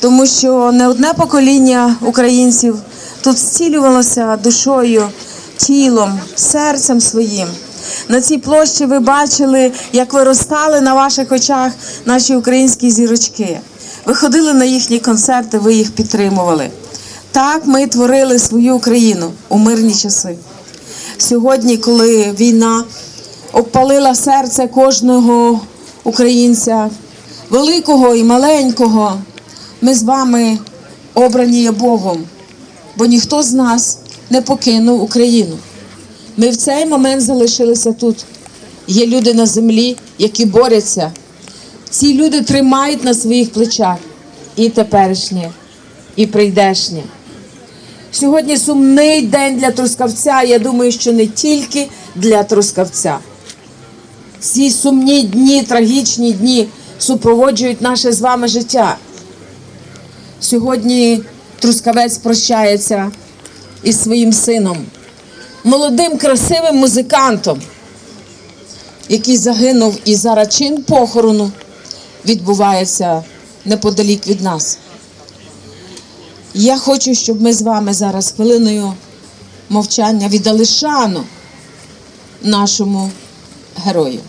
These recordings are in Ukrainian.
Тому що не одне покоління українців тут зцілювалося душою, тілом, серцем своїм. На цій площі ви бачили, як виростали на ваших очах наші українські зірочки. Ви ходили на їхні концерти, ви їх підтримували. Так ми творили свою Україну у мирні часи. Сьогодні, коли війна обпалила серце кожного українця, великого і маленького, ми з вами обрані є Богом, бо ніхто з нас не покинув Україну. Ми в цей момент залишилися тут. Є люди на землі, які борються. Ці люди тримають на своїх плечах і теперішнє, і прийдешнє. Сьогодні сумний день для Трускавця. Я думаю, що не тільки для Трускавця. Ці сумні дні, трагічні дні супроводжують наше з вами життя. Сьогодні Трускавець прощається із своїм сином, молодим, красивим музикантом, який загинув і зараз чин похорону відбувається неподалік від нас. Я хочу, щоб ми з вами зараз хвилиною мовчання віддали шану нашому герою.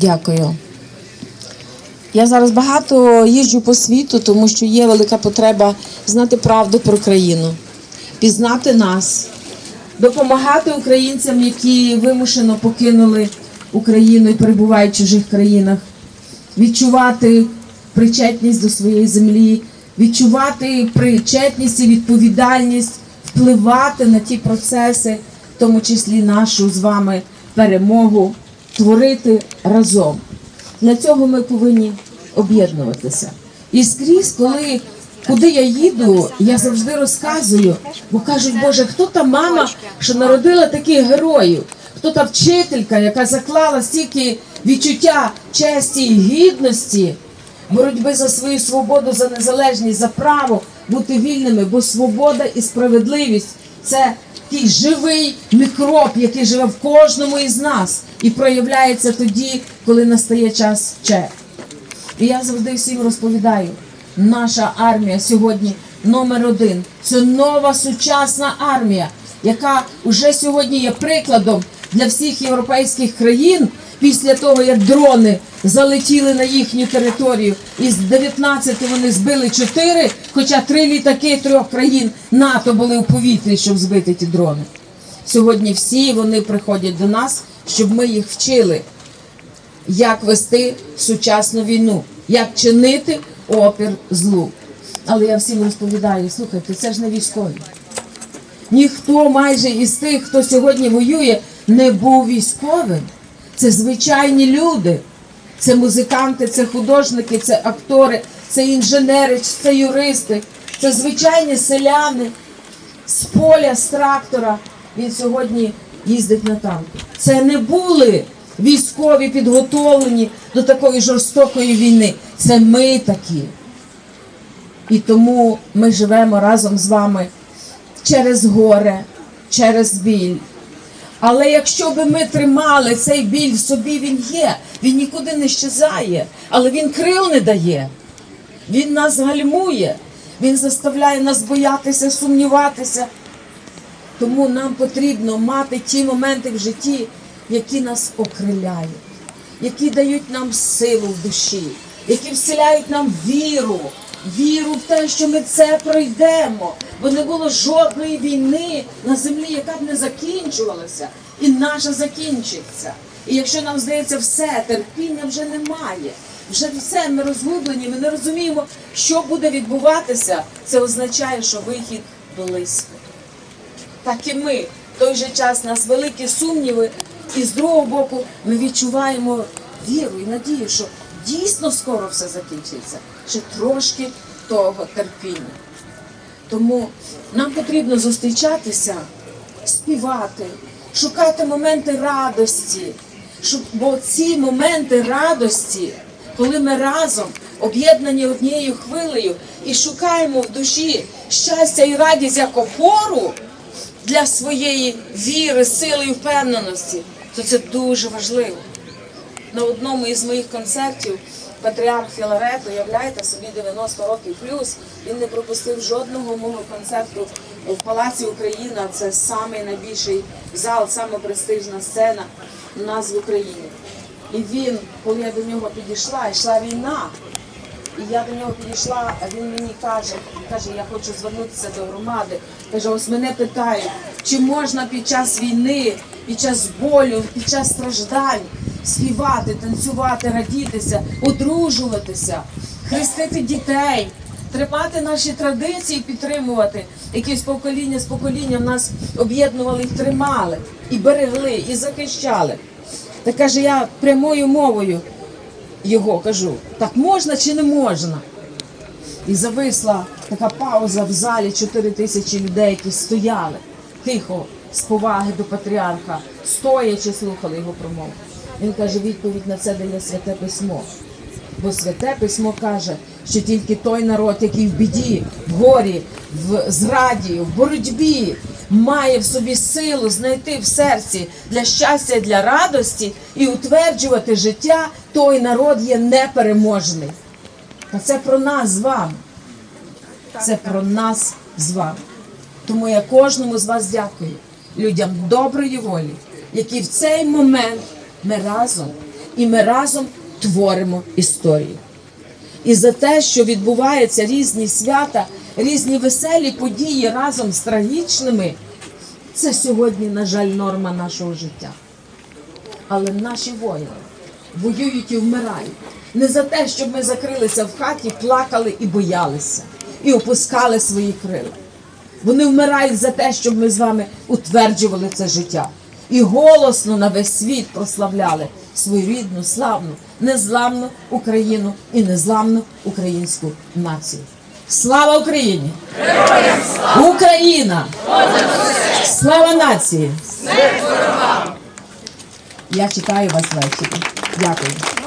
Дякую. Я зараз багато їжджу по світу, тому що є велика потреба знати правду про країну, пізнати нас, допомагати українцям, які вимушено покинули Україну і перебувають в чужих країнах, відчувати причетність до своєї землі, відчувати причетність і відповідальність, впливати на ті процеси, в тому числі нашу з вами перемогу, творити разом. Для цього ми повинні об'єднуватися. І скрізь, коли куди я їду, я завжди розказую, бо кажуть, Боже, хто та мама, що народила таких героїв? Хто та вчителька, яка заклала стільки відчуття честі і гідності, боротьби за свою свободу, за незалежність, за право бути вільними, бо свобода і справедливість це такий живий мікроб, який живе в кожному із нас і проявляється тоді, коли настає час че. І я завжди всім розповідаю, наша армія сьогодні номер один. Це нова сучасна армія, яка вже сьогодні є прикладом для всіх європейських країн після того, як дрони залетіли на їхню територію. Із 19 вони збили 4, хоча три літаки трьох країн НАТО були у повітрі, щоб збити ті дрони. Сьогодні всі вони приходять до нас, щоб ми їх вчили як вести сучасну війну, як чинити опір злу. Але я всім розповідаю, слухайте, це ж не військові. Ніхто майже із тих, хто сьогодні воює, не був військовим. Це звичайні люди. Це музиканти, це художники, це актори, це інженери, це юристи, це звичайні селяни з поля, з трактора. Він сьогодні їздить на танку. Це не були військові підготовлені до такої жорстокої війни. Це ми такі. І тому ми живемо разом з вами через горе, через біль. Але якщо би ми тримали цей біль в собі, він є, він нікуди не щезає, але він крил не дає. Він нас гальмує, він заставляє нас боятися, сумніватися. Тому нам потрібно мати ті моменти в житті, які нас окриляють, які дають нам силу в душі, які вселяють нам віру, віру в те, що ми це пройдемо. Бо не було жодної війни на землі, яка б не закінчувалася, і наша закінчиться. І якщо нам здається, все, терпіння вже немає. Вже все, ми розгублені, ми не розуміємо, що буде відбуватися. Це означає, що вихід близько так і ми. В той же час нас великі сумніви, І з другого боку ми відчуваємо віру і надію, що дійсно скоро все закінчиться. Ще трошки того терпіння. Тому нам потрібно зустрічатися, співати, шукати моменти радості. Бо ці моменти радості, коли ми разом об'єднані однією хвилею і шукаємо в душі щастя і радість як опору для своєї віри, сили і впевненості, то це дуже важливо на одному із моїх концертів патріарх Філарет, уявляєте собі 90 років плюс. Він не пропустив жодного мого концерту в Палаці Україна. Це самий найбільший зал, саме престижна сцена у нас в Україні. І він, коли я до нього підійшла, йшла війна. І я до нього підійшла, а він мені каже, каже, я хочу звернутися до громади. Каже, ось мене питають, чи можна під час війни, під час болю, під час страждань співати, танцювати, радітися, одружуватися, хрестити дітей, тримати наші традиції, підтримувати, які з покоління з поколінням нас об'єднували і тримали, і берегли, і захищали. Та каже, я прямою мовою його кажу, так можна чи не можна? І зависла така пауза в залі, 4 тисячі людей, які стояли тихо, з поваги до патріарха, стоячи слухали його промову. Він каже, відповідь на це дає святе письмо. Бо святе письмо каже, що тільки той народ, який в біді, в горі, в зраді, в боротьбі, має в собі силу знайти в серці для щастя, для радості і утверджувати життя, той народ є непереможний. Та це про нас з вами. Це про нас з вами. Тому я кожному з вас дякую, людям доброї волі, які в цей момент ми разом і ми разом творимо історію. І за те, що відбуваються різні свята, різні веселі події разом з трагічними, це сьогодні, на жаль, норма нашого життя. Але наші воїни воюють і вмирають не за те, щоб ми закрилися в хаті, плакали і боялися, і опускали свої крила. Вони вмирають за те, щоб ми з вами утверджували це життя і голосно на весь світ прославляли свою рідну, славну, незламну Україну і незламну українську націю. Слава Україні! Україна! Слава нації! Я чекаю вас ввечері. Дякую.